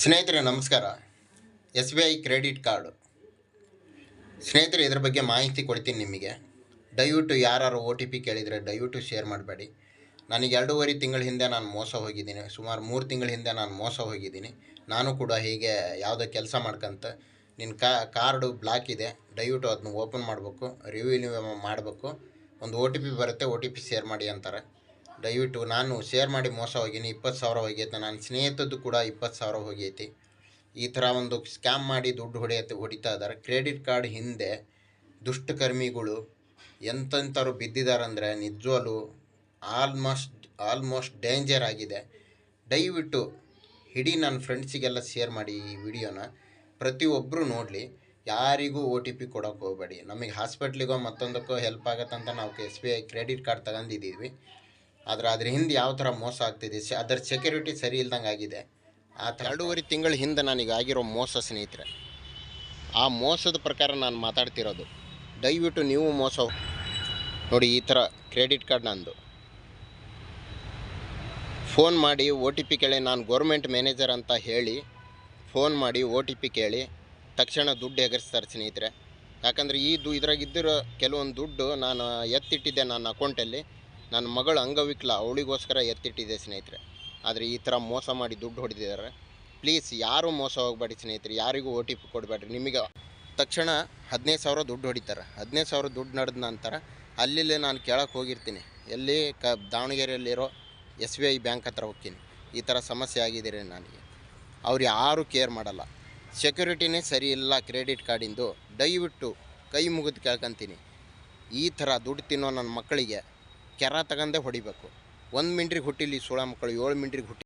ಸ್ನೇಹಿತರೆ, ನಮಸ್ಕಾರ. S B I credit card. ಸ್ನೇಹಿತರೆ, ಇದ್ರ ಬಗ್ಗೆ ಮಾಹಿತಿ ಕೊಡ್ತೀನಿ ನಿಮಗೆ. ದಯವಿಟ್ಟು ಯಾರು ಒ ಟಿ ಪಿ ಕೇಳಿದರೆ ದಯವಿಟ್ಟು ಶೇರ್ ಮಾಡಬೇಡಿ. ನನಗೆ ಎರಡೂವರೆ ತಿಂಗಳ ಹಿಂದೆ ನಾನು ಮೋಸ ಹೋಗಿದ್ದೀನಿ. ಸುಮಾರು ಮೂರು ತಿಂಗಳ ಹಿಂದೆ ನಾನು ಮೋಸ ಹೋಗಿದ್ದೀನಿ. ನಾನು ಕೂಡ ಹೀಗೆ ಯಾವುದೋ ಕೆಲಸ ಮಾಡ್ಕಂತ ನಿನ್ನ ಕಾ, ಕಾರ್ಡು ಬ್ಲಾಕ್ ಇದೆ. ದಯವಿಟ್ಟು ಅದನ್ನ ಓಪನ್ ಮಾಡಬೇಕು. ರಿವ್ಯೂ ಮಾಡಬೇಕು. ಒಂದು ಓ ಟಿ ಪಿ ಬರುತ್ತೆ, ಒ ಟಿ ಪಿ ಶೇರ್ ಮಾಡಿ ಅಂತಾರೆ. ದಯವಿಟ್ಟು ನಾನು ಶೇರ್ ಮಾಡಿ ಮೋಸ ಹೋಗಿನಿ, ಇಪ್ಪತ್ತು ಸಾವಿರ ಹೋಗೈತೆ. ನನ್ನ ಸ್ನೇಹಿತದ್ದು ಕೂಡ ಇಪ್ಪತ್ತು ಸಾವಿರ ಹೋಗೈತಿ. ಈ ಥರ ಒಂದು ಸ್ಕ್ಯಾಮ್ ಮಾಡಿ ದುಡ್ಡು ಹೊಡೆಯತ್ತೆ ಹೊಡಿತಾ ಇದ್ದಾರೆ. ಕ್ರೆಡಿಟ್ ಕಾರ್ಡ್ ಹಿಂದೆ ದುಷ್ಟಕರ್ಮಿಗಳು ಎಂತೆಂಥವ್ರು ಬಿದ್ದಿದ್ದಾರಂದರೆ ನಿಜವಾಗ್ಲೂ ಆಲ್ಮೋಸ್ಟ್ ಆಲ್ಮೋಸ್ಟ್ ಡೇಂಜರ್ ಆಗಿದೆ. ದಯವಿಟ್ಟು ಇಡೀ ನನ್ನ ಫ್ರೆಂಡ್ಸಿಗೆಲ್ಲ ಶೇರ್ ಮಾಡಿ ಈ ವಿಡಿಯೋನ. ಪ್ರತಿಯೊಬ್ಬರು ನೋಡಲಿ. ಯಾರಿಗೂ ಒ ಟಿ ಪಿ ಕೊಡೋಕೆ ಹೋಗಬೇಡಿ. ನಮಗೆ ಹಾಸ್ಪಿಟ್ಲಿಗೋ ಮತ್ತೊಂದಕ್ಕೋ ಹೆಲ್ಪ್ ಆಗತ್ತಂತ ನಾವು S B I credit card ತಗೊಂಡಿದ್ದೀವಿ. ಆದರೆ ಅದ್ರ ಹಿಂದೆ ಯಾವ ಥರ ಮೋಸ ಆಗ್ತಿದೆ? ಅದರ ಸೆಕ್ಯೂರಿಟಿ ಸರಿ ಇಲ್ದಂಗೆ ಆಗಿದೆ. ಆ ಎರಡೂವರೆ ತಿಂಗಳ ಹಿಂದೆ ನನಗೆ ಆಗಿರೋ ಮೋಸ ಸ್ನೇಹಿತರೆ, ಆ ಮೋಸದ ಪ್ರಕಾರ ನಾನು ಮಾತಾಡ್ತಿರೋದು. ದಯವಿಟ್ಟು ನೀವು ಮೋಸ ನೋಡಿ, ಈ ಥರ ಕ್ರೆಡಿಟ್ ಕಾರ್ಡ್ ನಂದು. ಫೋನ್ ಮಾಡಿ ಓ ಟಿ ಪಿ ಕೇಳಿ, ನಾನು ಗೌರ್ಮೆಂಟ್ ಮ್ಯಾನೇಜರ್ ಅಂತ ಹೇಳಿ ಫೋನ್ ಮಾಡಿ ಓ ಟಿ ಪಿ ಕೇಳಿ, ತಕ್ಷಣ ದುಡ್ಡು ಎಗರಿಸ್ತಾರೆ ಸ್ನೇಹಿತರೆ. ಯಾಕಂದರೆ ಈ ದು ಇದ್ರಾಗಿದ್ದಿರೋ ಕೆಲವೊಂದು ದುಡ್ಡು ನಾನು ಎತ್ತಿಟ್ಟಿದ್ದೆ ನನ್ನ ಅಕೌಂಟಲ್ಲಿ ನನ್ನ ಮಗಳು ಅಂಗವಿಕಲ ಅವಳಿಗೋಸ್ಕರ ಎತ್ತಿಟ್ಟಿದೆ ಸ್ನೇಹಿತರೆ. ಆದರೆ ಈ ಥರ ಮೋಸ ಮಾಡಿ ದುಡ್ಡು ಹೊಡೆದಿದ್ದಾರೆ. ಪ್ಲೀಸ್ ಯಾರೂ ಮೋಸ ಹೋಗಬೇಡಿ ಸ್ನೇಹಿತರೆ. ಯಾರಿಗೂ ಒ ಟಿ ಪಿ ಕೊಡಬೇಡ್ರಿ. ನಿಮಗೆ ತಕ್ಷಣ ಹದಿನೈದು ಸಾವಿರ ದುಡ್ಡು ಹೊಡಿತಾರೆ. ಹದಿನೈದು ಸಾವಿರ ದುಡ್ಡು ನಡೆದ ನಂತರ ಅಲ್ಲಿಲ್ಲೇ ನಾನು ಕೇಳೋಕೆ ಹೋಗಿರ್ತೀನಿ. ಎಲ್ಲಿ ಕ ದಾವಣಗೆರೆಯಲ್ಲಿರೋ ಎಸ್ ಬಿ ಐ ಬ್ಯಾಂಕ್ ಹತ್ರ ಹೋಗ್ತೀನಿ. ಈ ಥರ ಸಮಸ್ಯೆ ಆಗಿದೆ ರೀ ನನಗೆ. ಅವ್ರು ಯಾರೂ ಕೇರ್ ಮಾಡಲ್ಲ. ಸೆಕ್ಯೂರಿಟಿನೇ ಸರಿ ಇಲ್ಲ ಕ್ರೆಡಿಟ್ ಕಾರ್ಡಿಂದು. ದಯವಿಟ್ಟು ಕೈ ಮುಗಿದು ಕೇಳ್ಕೊತೀನಿ. ಈ ಥರ ದುಡ್ಡು ತಿನ್ನೋ ನನ್ನ ಮಕ್ಕಳಿಗೆ ಕೆರ ತಗೊಂಡೇ ಹೊಡಿಬೇಕು. ಒಂದು ಮಿಂಟ್ರಿಗೆ ಹುಟ್ಟಿಲಿ ಸೋಳ ಮಕ್ಕಳು ಏಳು ಮಿಂಟ್ರಿಗೆ ಹುಟ್ಟಿ